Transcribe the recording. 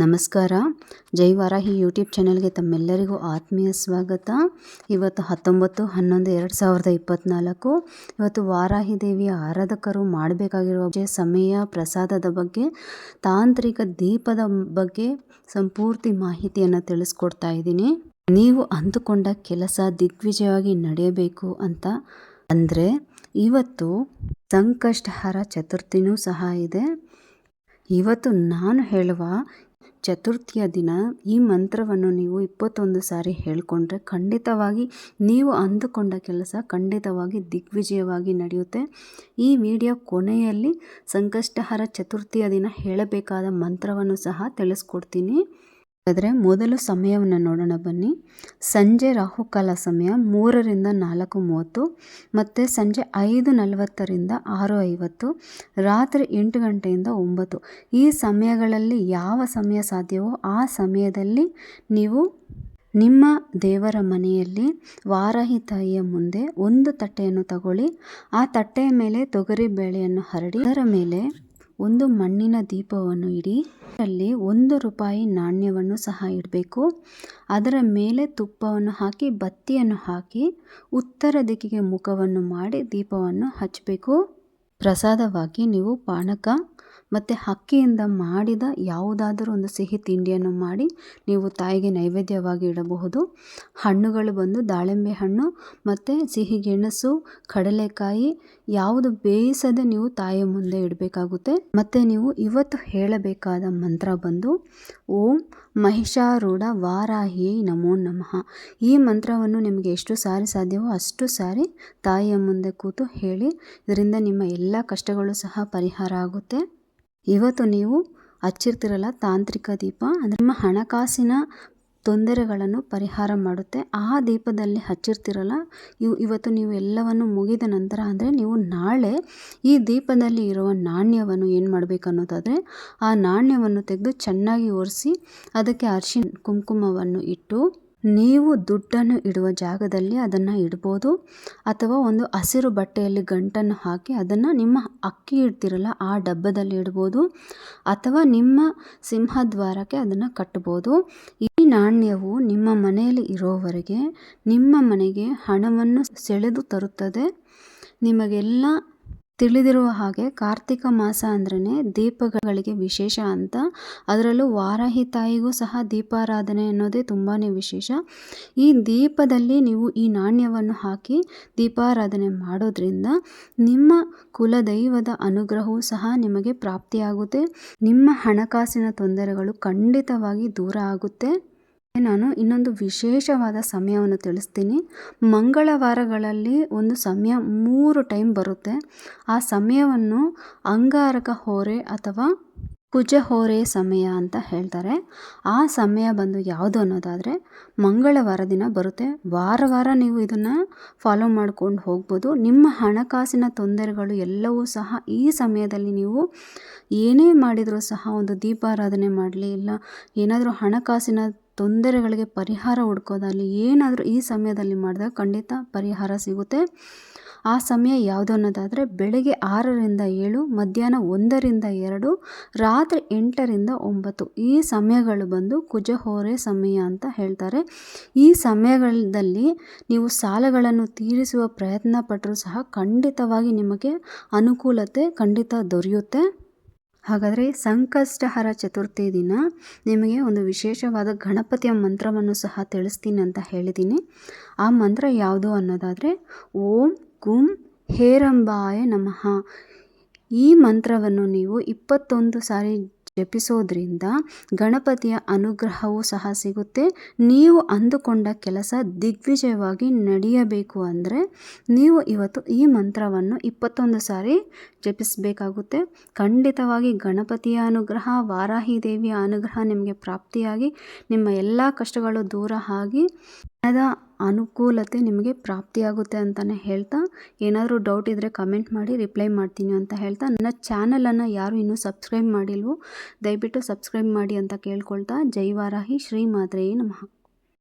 ನಮಸ್ಕಾರ. ಜೈ ವಾರಾಹಿ ಯೂಟ್ಯೂಬ್ ಚಾನಲ್ಗೆ ತಮ್ಮೆಲ್ಲರಿಗೂ ಆತ್ಮೀಯ ಸ್ವಾಗತ. ಇವತ್ತು ಹತ್ತೊಂಬತ್ತು, ಹನ್ನೊಂದು, ಎರಡು ಸಾವಿರದ ಇಪ್ಪತ್ತ್ನಾಲ್ಕು ಇವತ್ತು ವಾರಾಹಿ ದೇವಿಯ ಆರಾಧಕರು ಮಾಡಬೇಕಾಗಿರುವ ಸಮಯ ಪ್ರಸಾದದ ಬಗ್ಗೆ, ತಾಂತ್ರಿಕ ದೀಪದ ಬಗ್ಗೆ ಸಂಪೂರ್ತಿ ಮಾಹಿತಿಯನ್ನು ತಿಳಿಸ್ಕೊಡ್ತಾ ಇದ್ದೀನಿ. ನೀವು ಅಂದುಕೊಂಡ ಕೆಲಸ ದಿಗ್ವಿಜಯವಾಗಿ ನಡೆಯಬೇಕು ಅಂತ. ಅಂದರೆ, ಇವತ್ತು ಸಂಕಷ್ಟಹರ ಚತುರ್ಥಿನೂ ಸಹ ಇದೆ. ಇವತ್ತು ನಾನು ಹೇಳುವ ಚತುರ್ಥಿಯ ದಿನ ಈ ಮಂತ್ರವನ್ನು ನೀವು ಇಪ್ಪತ್ತೊಂದು ಸಾರಿ ಹೇಳಿಕೊಂಡ್ರೆ ಖಂಡಿತವಾಗಿ ನೀವು ಅಂದುಕೊಂಡ ಕೆಲಸ ಖಂಡಿತವಾಗಿ ದಿಗ್ವಿಜಯವಾಗಿ ನಡೆಯುತ್ತೆ. ಈ ವಿಡಿಯೋ ಕೊನೆಯಲ್ಲಿ ಸಂಕಷ್ಟಹರ ಚತುರ್ಥಿಯ ದಿನ ಹೇಳಬೇಕಾದ ಮಂತ್ರವನ್ನು ಸಹ ತಿಳಿಸ್ಕೊಡ್ತೀನಿ. ಹಾಗಾದರೆ ಮೊದಲು ಸಮಯವನ್ನು ನೋಡೋಣ ಬನ್ನಿ. ಸಂಜೆ ರಾಹುಕಾಲ ಸಮಯ ಮೂರರಿಂದ ನಾಲ್ಕು ಮೂವತ್ತು ಮತ್ತು ಸಂಜೆ ಐದು ನಲವತ್ತರಿಂದ ಆರು ಐವತ್ತು, ರಾತ್ರಿ ಎಂಟು ಗಂಟೆಯಿಂದ ಒಂಬತ್ತು. ಈ ಸಮಯಗಳಲ್ಲಿ ಯಾವ ಸಮಯ ಸಾಧ್ಯವೋ ಆ ಸಮಯದಲ್ಲಿ ನೀವು ನಿಮ್ಮ ದೇವರ ಮನೆಯಲ್ಲಿ ವಾರಾಹಿ ತಾಯಿಯ ಮುಂದೆ ಒಂದು ತಟ್ಟೆಯನ್ನು ತಗೊಳ್ಳಿ. ಆ ತಟ್ಟೆಯ ಮೇಲೆ ತೊಗರಿ ಬೇಳೆಯನ್ನು ಹರಡಿ, ಅದರ ಮೇಲೆ ಒಂದು ಮಣ್ಣಿನ ದೀಪವನ್ನು ಇಡಿ, ಅಲ್ಲಿ ಒಂದು ರೂಪಾಯಿ ನಾಣ್ಯವನ್ನು ಸಹ ಇಡಬೇಕು. ಅದರ ಮೇಲೆ ತುಪ್ಪವನ್ನು ಹಾಕಿ, ಬತ್ತಿಯನ್ನು ಹಾಕಿ, ಉತ್ತರ ದಿಕ್ಕಿಗೆ ಮುಖವನ್ನು ಮಾಡಿ ದೀಪವನ್ನು ಹಚ್ಚಬೇಕು. ಪ್ರಸಾದವಾಗಿ ನೀವು ಪಾನಕ ಮತ್ತು ಅಕ್ಕಿಯಿಂದ ಮಾಡಿದ ಯಾವುದಾದರೂ ಒಂದು ಸಿಹಿ ತಿಂಡಿಯನ್ನು ಮಾಡಿ ನೀವು ತಾಯಿಗೆ ನೈವೇದ್ಯವಾಗಿ ಇಡಬಹುದು. ಹಣ್ಣುಗಳು ಬಂದು ದಾಳಿಂಬೆ ಹಣ್ಣು ಮತ್ತು ಸಿಹಿ ಗೆಣಸು, ಕಡಲೆಕಾಯಿ, ಯಾವುದು ಬೇಯಿಸದೆ ನೀವು ತಾಯಿಯ ಮುಂದೆ ಇಡಬೇಕಾಗುತ್ತೆ. ಮತ್ತು ನೀವು ಇವತ್ತು ಹೇಳಬೇಕಾದ ಮಂತ್ರ ಬಂದು, ಓಂ ಮಹಿಷಾರೂಢ ವಾರಾಹಿಯೇ ನಮೋ ನಮಃ. ಈ ಮಂತ್ರವನ್ನು ನಿಮಗೆ ಎಷ್ಟು ಸಾರಿ ಸಾಧ್ಯವೋ ಅಷ್ಟು ಸಾರಿ ತಾಯಿಯ ಮುಂದೆ ಕೂತು ಹೇಳಿ, ಇದರಿಂದ ನಿಮ್ಮ ಎಲ್ಲ ಕಷ್ಟಗಳು ಸಹ ಪರಿಹಾರ ಆಗುತ್ತೆ. ಇವತ್ತು ನೀವು ಹಚ್ಚಿರ್ತಿರಲ್ಲ ತಾಂತ್ರಿಕ ದೀಪ, ಅಂದರೆ ನಿಮ್ಮ ಹಣಕಾಸಿನ ತೊಂದರೆಗಳನ್ನು ಪರಿಹಾರ ಮಾಡುತ್ತೆ. ಆ ದೀಪದಲ್ಲಿ ಹಚ್ಚಿರ್ತಿರಲ್ಲ, ಇವು ಇವತ್ತು ನೀವು ಎಲ್ಲವನ್ನು ಮುಗಿದ ನಂತರ, ಅಂದರೆ ನೀವು ನಾಳೆ ಈ ದೀಪದಲ್ಲಿ ಇರುವ ನಾಣ್ಯವನ್ನು ಏನು ಮಾಡಬೇಕು ಅನ್ನೋದಾದರೆ, ಆ ನಾಣ್ಯವನ್ನು ತೆಗೆದು ಚೆನ್ನಾಗಿ ಒರೆಸಿ, ಅದಕ್ಕೆ ಅರಿಶಿನ ಕುಂಕುಮವನ್ನು ಇಟ್ಟು ನೀವು ದುಡ್ಡನ್ನು ಇಡುವ ಜಾಗದಲ್ಲಿ ಅದನ್ನು ಇಡ್ಬೋದು ಅಥವಾ ಒಂದು ಹಸಿರು ಬಟ್ಟೆಯಲ್ಲಿ ಗಂಟನ್ನು ಹಾಕಿ ಅದನ್ನು ನಿಮ್ಮ ಅಕ್ಕಿ ಇಡ್ತಿರಲ್ಲ ಆ ಡಬ್ಬದಲ್ಲಿ ಇಡ್ಬೋದು ಅಥವಾ ನಿಮ್ಮ ಸಿಂಹದ್ವಾರಕ್ಕೆ ಅದನ್ನು ಕಟ್ಬೋದು. ಈ ನಾಣ್ಯವು ನಿಮ್ಮ ಮನೆಯಲ್ಲಿ ಇರೋವರೆಗೆ ನಿಮ್ಮ ಮನೆಗೆ ಹಣವನ್ನು ಸೆಳೆದು ತರುತ್ತದೆ. ನಿಮಗೆಲ್ಲ ತಿಳಿದಿರುವ ಹಾಗೆ ಕಾರ್ತಿಕ ಮಾಸ ಅಂದ್ರೇ ದೀಪಗಳಿಗೆ ವಿಶೇಷ ಅಂತ. ಅದರಲ್ಲೂ ವಾರಾಹಿ ತಾಯಿಗೂ ಸಹ ದೀಪಾರಾಧನೆ ಅನ್ನೋದೇ ತುಂಬಾ ವಿಶೇಷ. ಈ ದೀಪದಲ್ಲಿ ನೀವು ಈ ನಾಣ್ಯವನ್ನು ಹಾಕಿ ದೀಪಾರಾಧನೆ ಮಾಡೋದ್ರಿಂದ ನಿಮ್ಮ ಕುಲದೈವದ ಅನುಗ್ರಹವೂ ಸಹ ನಿಮಗೆ ಪ್ರಾಪ್ತಿಯಾಗುತ್ತೆ. ನಿಮ್ಮ ಹಣಕಾಸಿನ ತೊಂದರೆಗಳು ಖಂಡಿತವಾಗಿ ದೂರ ಆಗುತ್ತೆ. ನಾನು ಇನ್ನೊಂದು ವಿಶೇಷವಾದ ಸಮಯವನ್ನು ತಿಳಿಸ್ತೀನಿ. ಮಂಗಳವಾರಗಳಲ್ಲಿ ಒಂದು ಸಮಯ ಮೂರು ಟೈಮ್ ಬರುತ್ತೆ. ಆ ಸಮಯವನ್ನು ಅಂಗಾರಕ ಹೋರೆ ಅಥವಾ ಕುಜ ಹೋರೆ ಸಮಯ ಅಂತ ಹೇಳ್ತಾರೆ. ಆ ಸಮಯ ಬಂದು ಯಾವುದು ಅನ್ನೋದಾದರೆ ಮಂಗಳವಾರ ದಿನ ಬರುತ್ತೆ. ವಾರ ವಾರ ನೀವು ಇದನ್ನು ಫಾಲೋ ಮಾಡ್ಕೊಂಡು ಹೋಗ್ಬೋದು. ನಿಮ್ಮ ಹಣಕಾಸಿನ ತೊಂದರೆಗಳು ಎಲ್ಲವೂ ಸಹ ಈ ಸಮಯದಲ್ಲಿ ನೀವು ಏನೇ ಮಾಡಿದರೂ ಸಹ ಒಂದು ದೀಪಾರಾಧನೆ ಮಾಡಲಿ, ಇಲ್ಲ ಏನಾದರೂ ಹಣಕಾಸಿನ ತೊಂದರೆಗಳಿಗೆ ಪರಿಹಾರ ಹುಡ್ಕೋದಾಗಲಿ, ಏನಾದರೂ ಈ ಸಮಯದಲ್ಲಿ ಮಾಡಿದಾಗ ಖಂಡಿತ ಪರಿಹಾರ ಸಿಗುತ್ತೆ. ಆ ಸಮಯ ಯಾವುದು ಅನ್ನೋದಾದರೆ ಬೆಳಗ್ಗೆ ಆರರಿಂದ ಏಳು, ಮಧ್ಯಾಹ್ನ ಒಂದರಿಂದ ಎರಡು, ರಾತ್ರಿ ಎಂಟರಿಂದ ಒಂಬತ್ತು. ಈ ಸಮಯಗಳು ಬಂದು ಕುಜಹೋರೆ ಸಮಯ ಅಂತ ಹೇಳ್ತಾರೆ. ಈ ಸಮಯಗಳಲ್ಲಿ ನೀವು ಸಾಲಗಳನ್ನು ತೀರಿಸುವ ಪ್ರಯತ್ನ ಪಟ್ಟರೂ ಸಹ ಖಂಡಿತವಾಗಿ ನಿಮಗೆ ಅನುಕೂಲತೆ ಖಂಡಿತ ದೊರೆಯುತ್ತೆ. ಹಾಗಾದರೆ ಸಂಕಷ್ಟಹರ ಚತುರ್ಥಿ ದಿನ ನಿಮಗೆ ಒಂದು ವಿಶೇಷವಾದ ಗಣಪತಿಯ ಮಂತ್ರವನ್ನು ಸಹ ತಿಳಿಸ್ತೀನಿ ಅಂತ ಹೇಳಿದ್ದೀನಿ. ಆ ಮಂತ್ರ ಯಾವುದು ಅನ್ನೋದಾದರೆ, ಓಂ ಗುಂ ಹೇರಂಬಾಯ ನಮಃ. ಈ ಮಂತ್ರವನ್ನು ನೀವು ಇಪ್ಪತ್ತೊಂದು ಸಾರಿ ಜಪಿಸೋದ್ರಿಂದ ಗಣಪತಿಯ ಅನುಗ್ರಹವೂ ಸಹ ಸಿಗುತ್ತೆ. ನೀವು ಅಂದುಕೊಂಡ ಕೆಲಸ ದಿಗ್ವಿಜಯವಾಗಿ ನಡೆಯಬೇಕು ಅಂದರೆ ನೀವು ಇವತ್ತು ಈ ಮಂತ್ರವನ್ನು ಇಪ್ಪತ್ತೊಂದು ಸಾರಿ ಜಪಿಸಬೇಕಾಗುತ್ತೆ. ಖಂಡಿತವಾಗಿ ಗಣಪತಿಯ ಅನುಗ್ರಹ, ವಾರಾಹಿ ದೇವಿಯ ಅನುಗ್ರಹ ನಿಮಗೆ ಪ್ರಾಪ್ತಿಯಾಗಿ, ನಿಮ್ಮ ಎಲ್ಲ ಕಷ್ಟಗಳು ದೂರ ಆಗಿ ಹಣದ ಅನುಕೂಲತೆ ನಿಮಗೆ ಪ್ರಾಪ್ತಿಯಾಗುತ್ತೆ ಅಂತಲೇ ಹೇಳ್ತಾ, ಏನಾದರೂ ಡೌಟ್ ಇದ್ದರೆ ಕಮೆಂಟ್ ಮಾಡಿ ರಿಪ್ಲೈ ಮಾಡ್ತೀನಿ ಅಂತ ಹೇಳ್ತಾ. ನನ್ನ ಚಾನಲನ್ನು ಯಾರು ಇನ್ನೂ ಸಬ್ಸ್ಕ್ರೈಬ್ ಮಾಡಿಲ್ವೋ, ದಯವಿಟ್ಟು ಸಬ್ಸ್ಕ್ರೈಬ್ ಮಾಡಿ ಅಂತ ಕೇಳ್ಕೊಳ್ತಾ. ಜೈ ವಾರಾಹಿ, ಶ್ರೀ ಮಾದ್ರೆಯೇ ನಮಃ.